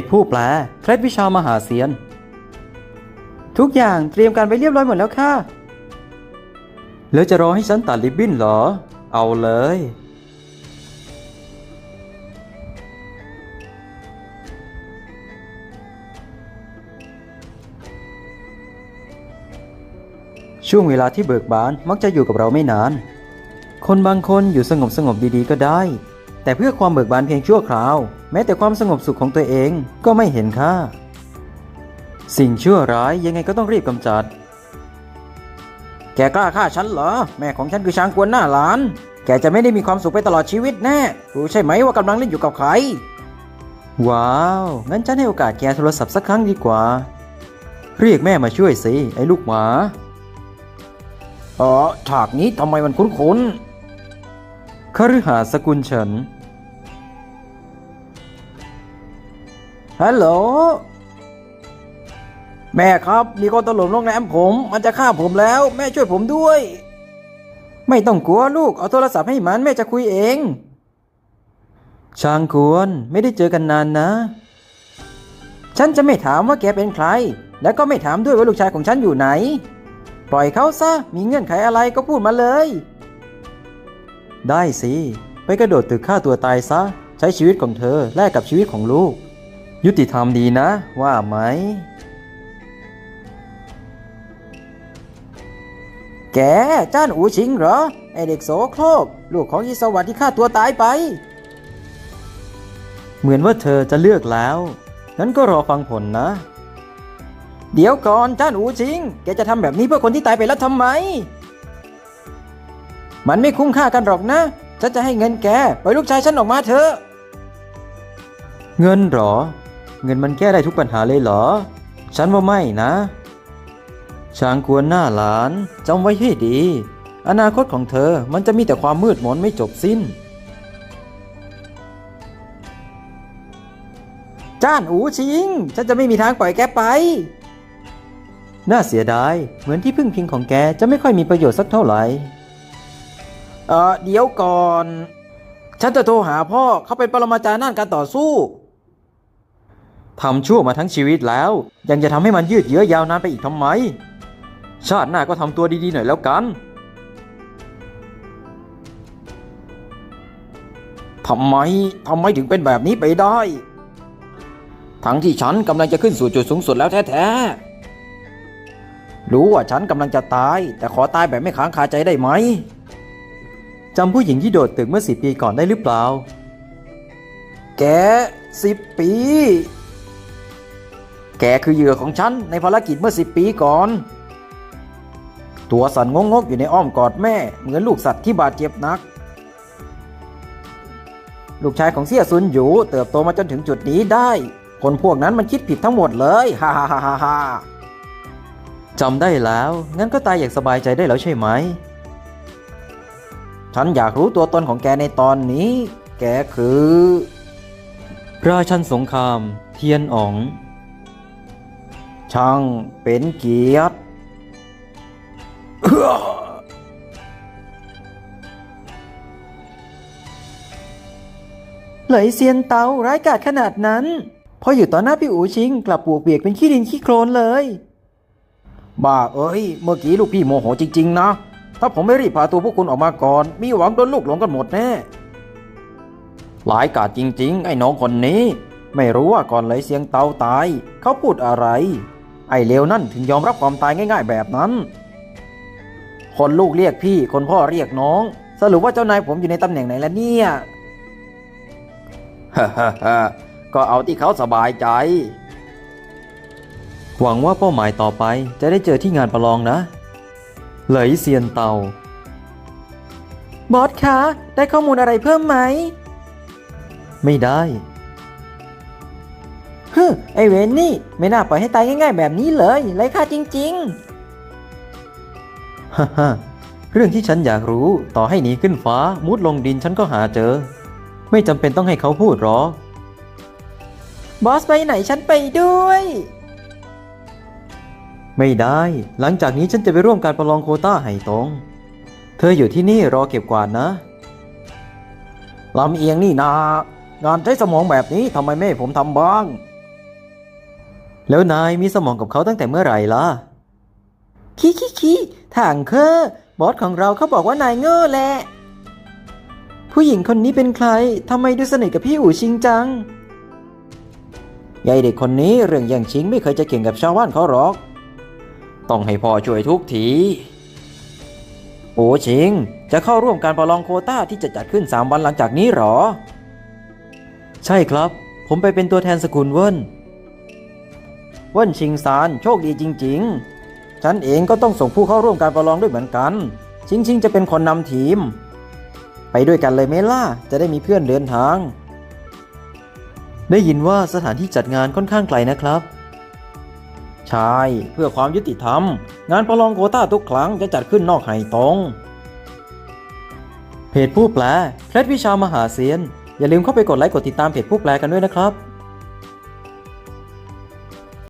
จผู้แปล เคล็ดวิชามหาเซียน ทุกอย่างเตรียมการไปเรียบร้อยหมดแล้วค่ะ แล้วจะรอให้ฉันตัดริบบิ้นเหรอ เอาเลย ช่วงเวลาที่เบิกบานมักจะอยู่กับเราไม่นาน คนบางคนอยู่สงบสงบดีๆก็ได้ แต่เพื่อความเบิกบานเพียงชั่วคราว แม้แต่ความสงบสุขของตัวเองก็ไม่เห็นค่า สิ่งชั่วร้ายยังไงก็ต้องรีบกำจัด แกกล้าฆ่าฉันเหรอ แม่ของฉันคือช้างกวนหน้าหลาน แกจะไม่ได้มีความสุขไปตลอดชีวิตแน่ รู้ใช่ไหมว่ากำลังเล่นอยู่กับใคร ว้าว งั้นฉันให้โอกาสแกโทรศัพท์สักครั้งดีกว่า เรียกแม่มาช่วยสิไอ้ลูกหมาอ๋อฉากนี้ทำไมมันคุ้นๆคฤหาสน์สกุลเฉิน ฮัลโหล แม่ครับ มีคนตลบโรงแรมผม มันจะฆ่าผมแล้ว แม่ช่วยผมด้วย ไม่ต้องกลัวลูก เอาโทรศัพท์ให้มัน แม่จะคุยเอง ช่างควรไม่ได้เจอกันนานนะ ฉันจะไม่ถามว่าแกเป็นใคร แล้วก็ไม่ถามด้วยว่าลูกชายของฉันอยู่ไหน ปล่อยเขาซะ มีเงื่อนไขอะไรก็พูดมาเลย ได้สิ ไปกระโดดตึกฆ่าตัวตายซะ ใช้ชีวิตของเธอแลกกับชีวิตของลูก ยุติธรรมดีนะ ว่าไหม แก จ้านอูชิงเหรอ ไอเด็กโสโครก ลูกของอีสวัสดิ์ที่ฆ่าตัวตายไป เหมือนว่าเธอจะเลือกแล้วงั้นก็รอฟังผลนะ เดี๋ยวก่อนจ้านอูชิง แกจะทำแบบนี้เพื่อคนที่ตายไปแล้วทำไม มันไม่คุ้มค่ากันหรอกนะ ฉันจะให้เงินแก ปล่อยลูกชายฉันออกมาเถอะเงินเหรอ เงินมันแก้ได้ทุกปัญหาเลยเหรอ ฉันว่าไม่นะ ช้างกวนหน้าหลานจำไว้ให้ดี อนาคตของเธอมันจะมีแต่ความมืดมนไม่จบสิ้น จ้านอูชิง ฉันจะไม่มีทางปล่อยแกไป น่าเสียดาย เหมือนที่พึ่งพิงของแกจะไม่ค่อยมีประโยชน์สักเท่าไหร่ เออเดี๋ยวก่อน ฉันจะโทรหาพ่อเขาเป็นปรมาจารย์ด้านการต่อสู้ ทำชั่วมาทั้งชีวิตแล้ว ยังจะทำให้มันยืดเยื้อยาวนานไปอีกทำไม ชาติหน้าก็ทำตัวดีๆหน่อยแล้วกันทำไมทำไมถึงเป็นแบบนี้ไปได้ ทั้งที่ฉันกำลังจะขึ้นสู่จุดสูงสุดแล้วแท้ๆ รู้ว่าฉันกำลังจะตาย แต่ขอตายแบบไม่ค้างคาใจได้ไหมจำผู้หญิงที่โดดตึกเมื่อสิปีก่อนได้หรือเปล่า แกสิบปี แกคือเหยื่อของฉันในภารกิจเมื่อสิบปีก่อน ตัวสันงงกอยู่ในอ้อมกอดแม่ เหมือนลูกสัตว์ที่บาดเจ็บนัก ลูกชายของเสี่ยซุนอยู่เติบโตมาจนถึงจุดนี้ได้ คนพวกนั้นมันคิดผิดทั้งหมดเลยฮ่าฮ่าฮ่าฮ่าจำได้แล้ว งั้นก็ตายอย่างสบายใจได้แล้วใช่ไหม ฉันอยากรู้ตัวตนของแกในตอนนี้ แกคือ ราชันสงคราม เทียนอ๋อง ช่างเป็นเกียรติเหลยเซียนเตาร้ายกาจขนาดนั้น พออยู่ต่อหน้าพี่อูชิง กลับปวกเปียกเป็นขี้ดินขี้โคลนเลย บ้าเอ้ย เมื่อกี้ลูกพี่โมโหจริง ๆ นะ ถ้าผมไม่รีบพาตัวพวกคุณออกมาก่อน มีหวังโดนลูกหลงกันหมดแน่หลายกาจจริง ๆ ไอ้น้องคนนี้ ไม่รู้ว่าก่อนไหลเสียงเตาตาย เขาพูดอะไร ไอ้เลวนั่นถึงยอมรับความตายง่าย ๆ แบบนั้น คนลูกเรียกพี่ คนพ่อเรียกน้อง สรุปว่าเจ้านายผมอยู่ในตำแหน่งไหนแล้วเนี่ยฮ่าฮก็เอาที่เขาสบายใจ หวังว่าเป้าหมายต่อไปจะได้เจอที่งานประลองนะ เหลยเซียนเตาบอสคะ ได้ข้อมูลอะไรเพิ่มไหม ไม่ได้ ฮึไอเวนนี่ ไม่น่าปล่อยให้ตายง่ายๆแบบนี้เลยไร้ค่าจริงๆฮ่าฮ่าเรื่องที่ฉันอยากรู้ต่อให้หนีขึ้นฟ้ามุดลงดินฉันก็หาเจอ ไม่จำเป็นต้องให้เขาพูดหรอกบอสไปไหนฉันไปด้วย ไม่ได้ หลังจากนี้ฉันจะไปร่วมการประลองโควต้าไห่ตง เธออยู่ที่นี่รอเก็บกวาดนะลำเอียงนี่นางานใช้สมองแบบนี้ทำไมไม่ให้ผมทำบ้าง แล้วนายมีสมองกับเขาตั้งแต่เมื่อไหร่ล่ะ ขี้ขี้ขี้ทางเคอบอสของเราเขาบอกว่านายเง่อแหละ ผู้หญิงคนนี้เป็นใครทำไมดูสนิทกับพี่อู๋ชิงจัง ยายเด็กคนนี้เรื่องแย่งชิงไม่เคยจะเก่งกับชาวบ้านเขาหรอก ต้องให้พ่อช่วยทุกที โอ้ชิง จะเข้าร่วมการประลองโคต้าที่จะจัดขึ้น 3 วันหลังจากนี้หรอ ใช่ครับ ผมไปเป็นตัวแทนสกุลเวิน วินชิงซานโชคดีจริง ๆ ฉันเองก็ต้องส่งผู้เข้าร่วมการประลองด้วยเหมือนกัน ชิงชิงจะเป็นคนนำทีม ไปด้วยกันเลยไหมล่ะ จะได้มีเพื่อนเดินทาง ได้ยินว่าสถานที่จัดงานค่อนข้างไกลนะครับ ใช่ เพื่อความยุติธรรม งานประลองโคต้าทุกครั้งจะจัดขึ้นนอกไห่ตงเพจผู้แปล เคล็ดวิชามหาเซียน อย่าลืมเข้าไปกดไลค์กดติดตามเพจผู้แปลกันด้วยนะครับ